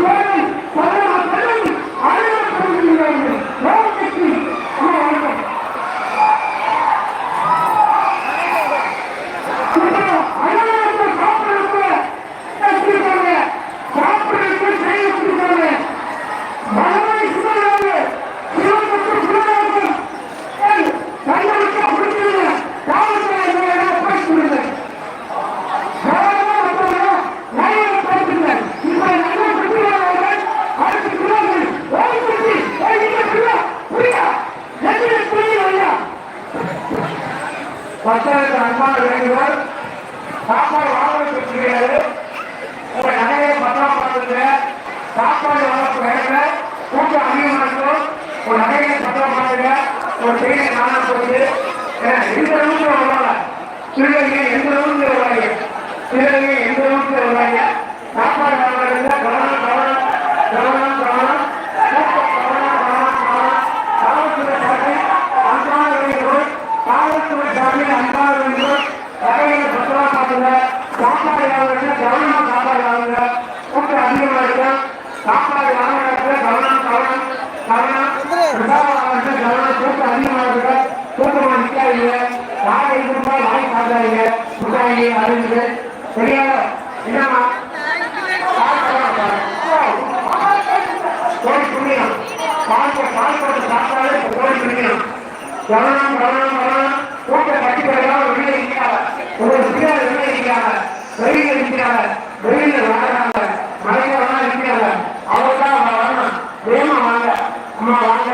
Vai, vai, vai! வேண்டுகோள் சாப்பாடு வாங்க கிடையாது உங்க நகையை பத்திரமா பார்த்துங்க சாப்பாடு வாங்க வேணுங்க கூட்டம் அதிகமாக இருக்கும் உங்க நகையை பத்திரமா பார்த்துங்க ஒரு செய்தி காண போகுது எந்த அளவுக்கு வருவாங்க சிறுவங்க எந்த அளவுக்கு வருவாங்க சிறுவங்க எந்த அளவுக்கு வருவாங்க சாப்பாடு வாங்க கவனம் கவனம் கவனம் கவனம் கூட்டம் கவனம் கவனம் கவனம் காவல்துறை சார்பில் அன்பான வேண்டுகோள் காவல்துறை சார்பில் அன்பான வேண்டுகோள் நகையை பத்திரமா பார்த்துங்க சாப்பாடு வாங்குறதுல கவனமா சாப்பாடு வாங்குங்க கூட்டம் அதிகமா இருக்கும் சாப்பாடு வாங்குறதுல கவனம் கவனம் கவனம் பிரசாதம் வாங்குறதுல கவனம் கூட்டம் அதிகமா இருக்கு கூட்டமா நிக்காதீங்க வாழை இருந்தா வாய் சாப்பிடாதீங்க முட்டாயி அறிஞ்சு சரியா என்னமா கோடி புண்ணியம் பால் பால் போட்டு கோடி புண்ணியம் கவனம் கவனம் கவனம் இருக்கிறாங்க வெளியில வாழ்றாங்க மலைகளெல்லாம் இருக்கிறாங்க அவங்க தான் அவங்க வாங்க வேகமா வாங்க அம்மா வாங்க